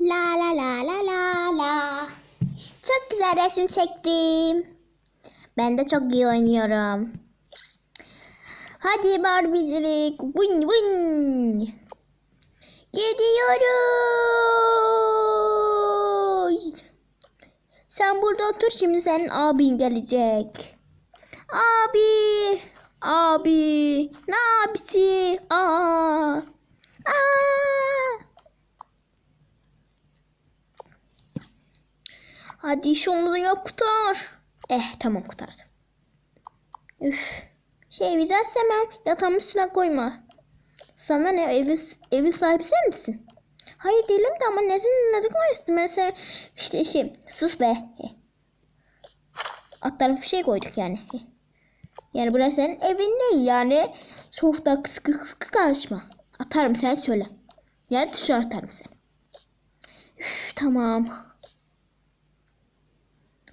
La la la la la la. Çok güzel resim çektim. Ben de çok iyi oynuyorum. Hadi Barbie'cilik. Vın vın. Gidiyoruz. Sen burada otur şimdi senin abin gelecek. Abi. Abi. Ne abisi? Aa. Aa. Hadi şunu da yap kurtar. Eh tamam kurtardım. Üf. Şey rica etsem yatağımın üstüne koyma. Sana ne evi, evi sahibi sen misin? Hayır değilim de ama nesin ne koyarsın? Mesela işte şey sus be. Heh. Alt tarafı bir şey koyduk yani. Heh. Yani burası senin evin değil yani. Çok da kıskı kıskı karışma. Atarım sen söyle. Ya dışarı atarım seni. Üf, tamam.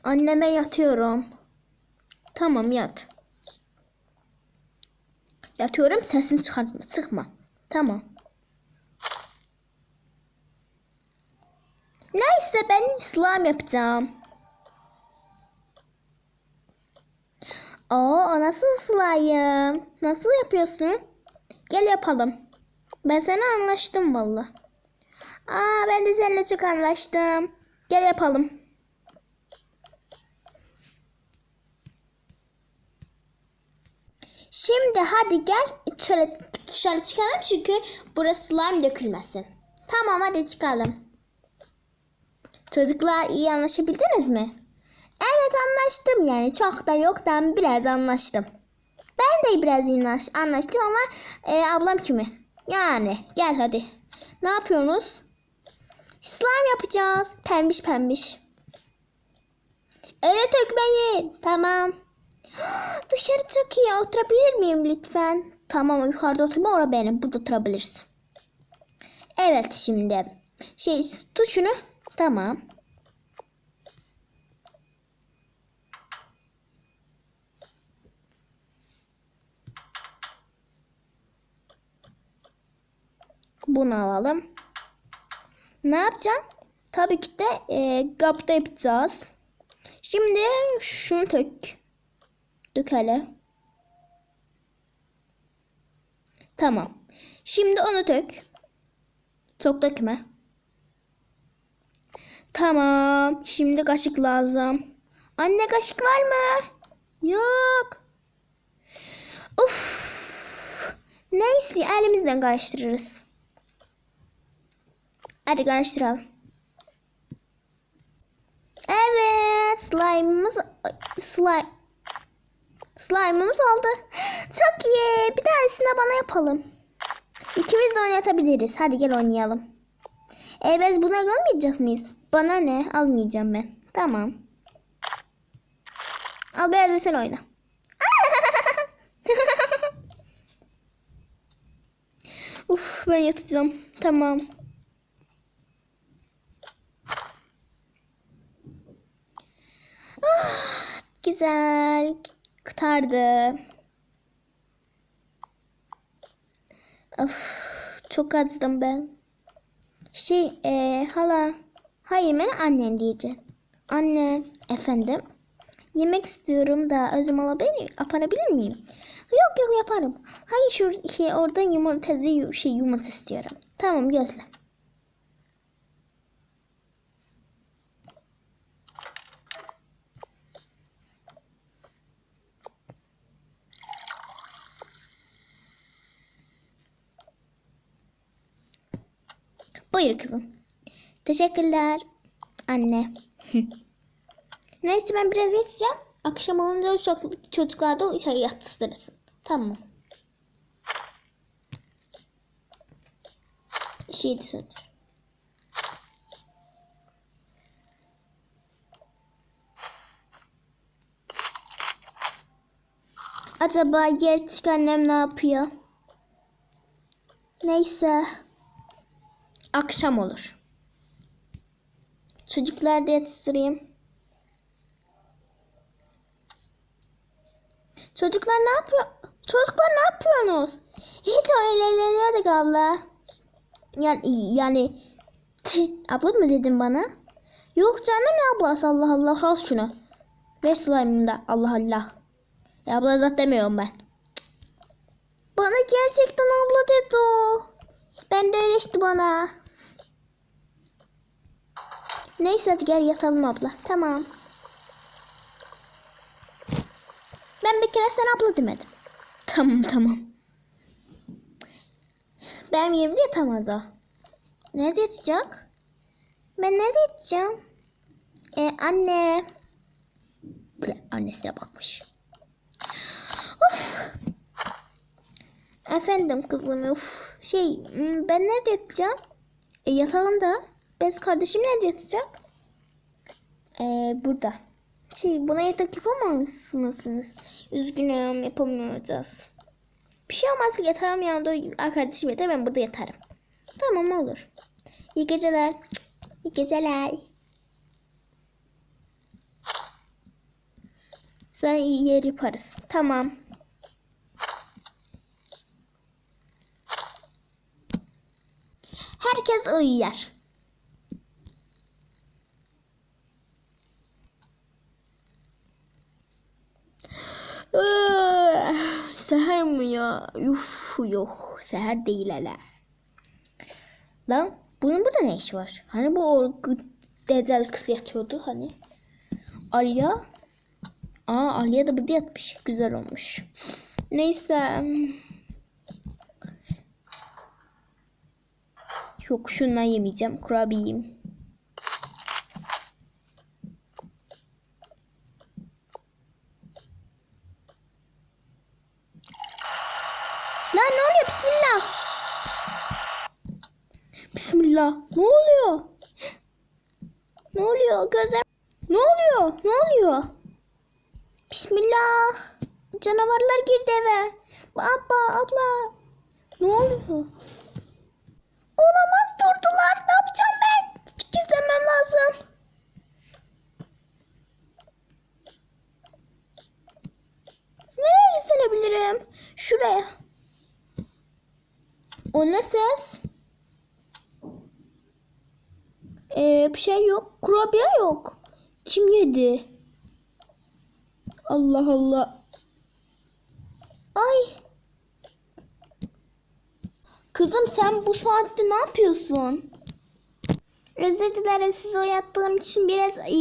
Anneme yatıyorum. Tamam yat. Yatıyorum sesini çıkartma. Sıkma. Tamam. Neyse ben slime yapacağım. Oo nasıl slime? Nasıl yapıyorsun? Gel yapalım. Ben sana anlaştım valla. Aa ben de seninle çok anlaştım. Gel yapalım. Şimdi hadi gel şöyle dışarı çıkalım çünkü burası slime dökülmesin. Tamam hadi çıkalım. Çocuklar iyi anlaşabildiniz mi? Evet anlaştım yani çok da yoktan biraz anlaştım. Ben de biraz iyi anlaş- anlaştım ama e, ablam kimi? Yani gel hadi. Ne yapıyorsunuz? Slime yapacağız. Pembiş pembiş. Evet Ökmeyin. Tamam. Dışarı çok iyi. Oturabilir miyim lütfen? Tamam yukarıda oturma orada benim. Burada oturabilirsin. Evet şimdi. Şey tut şunu. Tamam. Bunu alalım. Ne yapacağım? Tabii ki de e, kapta yapacağız. Şimdi şunu tök. Dök hele. Tamam. Şimdi onu dök. Çok dökme. Tamam. Şimdi kaşık lazım. Anne kaşık var mı? Yok. Uf. Neyse elimizden karıştırırız. Hadi karıştıralım. Evet, slime'ımız slime slime'ımız oldu. Çok iyi. Bir tanesini de bana yapalım. İkimiz de oynatabiliriz. Hadi gel oynayalım. E biz buna almayacak mıyız? Bana ne? Almayacağım ben. Tamam. Al biraz da sen oyna. Uf ben yatacağım. Tamam. Ah, güzel. Kurtardı. Of, çok acıdım ben. Şey, e, hala. Hayır, ben annen diyeceğim. Anne, efendim. Yemek istiyorum da özüm alabilir, yaparabilir miyim? Yok yok yaparım. Hayır şu şey orada yumurta şey yumurta istiyorum. Tamam gözle. Buyur kızım. Teşekkürler anne. Neyse ben biraz yatacağım. Akşam olunca çocuk- çocuklar da şey yatsırsın. Tamam. Şeydi söndür. Acaba gerçek annem ne yapıyor? Neyse. Akşam olur. Çocuklar da yatıştırayım. Çocuklar ne yapıyor? Çocuklar ne yapıyorsunuz? Hiç öyle eğleniyorduk abla. Yani, yani abla mı dedin bana? Yok canım ne ablası Allah Allah al şunu. Ver slime'ımı da Allah Allah. Ya abla zat demiyorum ben. Bana gerçekten abla dedi o. Ben de öyle işte bana. Neyse hadi gel yatalım abla. Tamam. Ben bir kere sana abla demedim. Tamam tamam. Benim yerimde yatamaz o. Nerede yatacak? Ben nerede yatacağım? E, anne. Bile annesine bakmış. Of. Efendim kızım of. Şey ben nerede yatacağım? E, yatalım da. Bez kardeşim nerede yatacak? E, burada. Şey buna yatak yapamamışsınız. Üzgünüm yapamayacağız. Bir şey olmaz yatağım yanında arkadaşım yatar ben burada yatarım. Tamam olur. İyi geceler. İyi geceler. Sen iyi yer yaparız. Tamam. Herkes uyuyar. Ah, Seher mi ya? Uf yok. Seher değil hele. Lan bunun burada ne işi var? Hani bu o dedel kız yatıyordu hani. Alya. Aa Alya da burada yatmış. Güzel olmuş. Neyse. Yok şundan yemeyeceğim. Kurabiye yiyeyim. Lan ne oluyor? Bismillah. Bismillah. Ne oluyor? Ne oluyor? Gözler... Ne oluyor? Ne oluyor? Bismillah. Canavarlar girdi eve. Abla, abla. Ne oluyor? Olamaz durdular. Ne yapacağım ben? Gizlemem lazım. Nereye gizlenebilirim? Şuraya. O ne ses? Ee, bir şey yok. Kurabiye yok. Kim yedi? Allah Allah. Ay. Kızım sen bu saatte ne yapıyorsun? Özür dilerim sizi uyattığım için biraz e,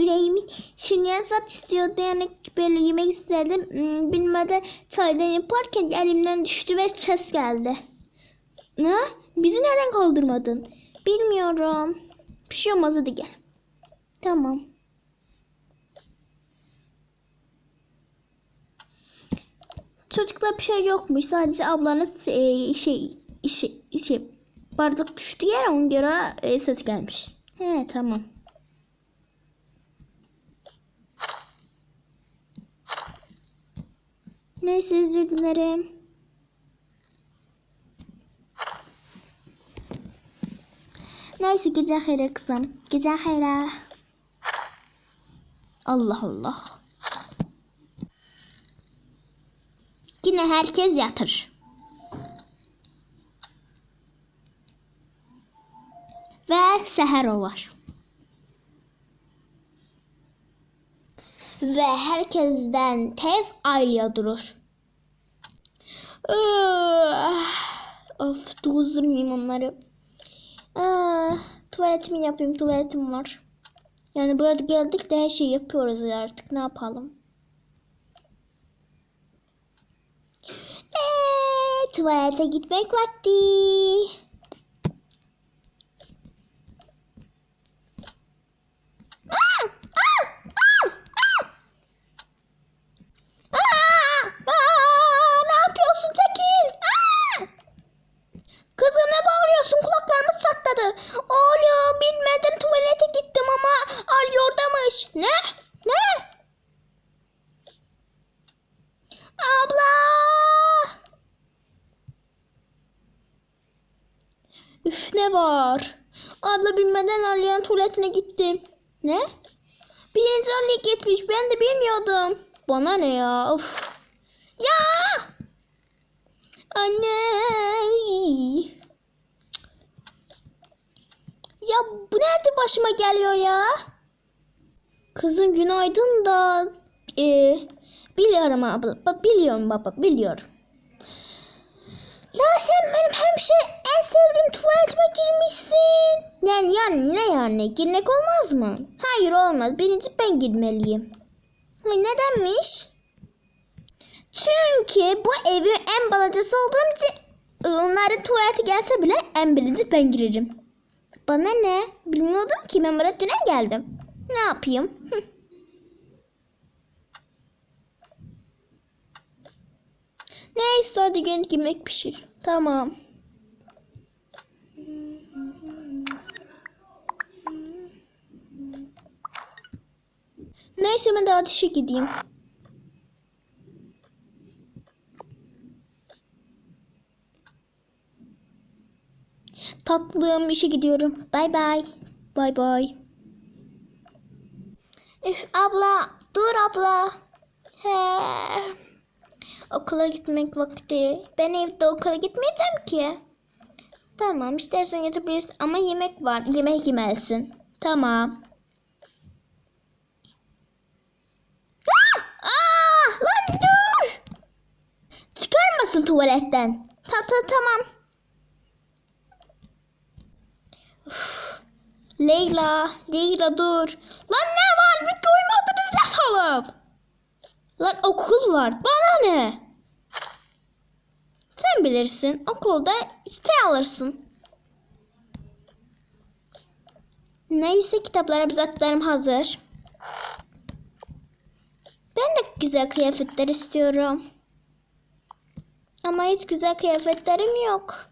yüreğimi şinyazat istiyordu yani böyle yemek istedim. Hmm, Bilmeden çaydan yaparken elimden düştü ve ses geldi. Ne? Bizi neden kaldırmadın? Bilmiyorum. Bir şey hadi gel. Tamam. Çocuklar bir şey yokmuş. Sadece ablanız e, şey şey şey bardak düştü yere ona göre e, ses gelmiş. He tamam. Neyse özür dilerim. Neyse gece hayra kızım. Gece hayra. Allah Allah. Yine herkes yatır. Ve seher olar. Ve herkesten tez Ayla durur. Ah, Of durdurmayayım onları. Ah, tuvaletimi yapayım tuvaletim var. Yani burada geldik de her şeyi yapıyoruz artık ne yapalım. Eee, tuvalete gitmek vakti. Aa! Aa! Aa! Aa! Aa! Aa! Ne yapıyorsun Tekin? Aa! Kızım ne bağırıyorsun? Kulaklarımız çatladı. Oğlum bilmeden tuvalete gittim ama al yordamış. Ne? Ne? Abla! Üf ne var? Abla Aliye'nin tuvaletine gittim. Ne? Birinci Aliye gitmiş. Ben de bilmiyordum. Bana ne ya? Of. Ya! Anne. Ya bu nerede başıma geliyor ya? Kızım günaydın da e, biliyorum abla. Biliyorum baba biliyorum. La sen benim hemşe en sevdiğim tuvaletime girmişsin. Yani, yani ne yani girmek olmaz mı? Hayır olmaz. Birinci ben girmeliyim. Ay, nedenmiş? Çünkü bu evi en balacası olduğum için onların tuvaleti gelse bile en birinci ben girerim. Bana ne? Bilmiyordum ki ben buraya düne geldim. Ne yapayım? Neyse hadi gel yemek pişir. Tamam. Neyse ben de ateşe gideyim. Tatlım işe gidiyorum. Bay bay. Bay bay. Üf abla dur abla. He. Okula gitmek vakti. Ben evde okula gitmeyeceğim ki. Tamam istersen yatabilirsin ama yemek var. Yemek yemelisin. Tamam. Ah! Ah! Lan dur! Çıkarmasın tuvaletten. Ta ta tamam. Üf. Leyla, Leyla dur. Lan ne var? Bir koymadınız yatalım. Lan okul var. Bana ne? Sen bilirsin. Okulda fe alırsın. Neyse kitaplara bizatlarım hazır. Ben de güzel kıyafetler istiyorum. Ama hiç güzel kıyafetlerim yok.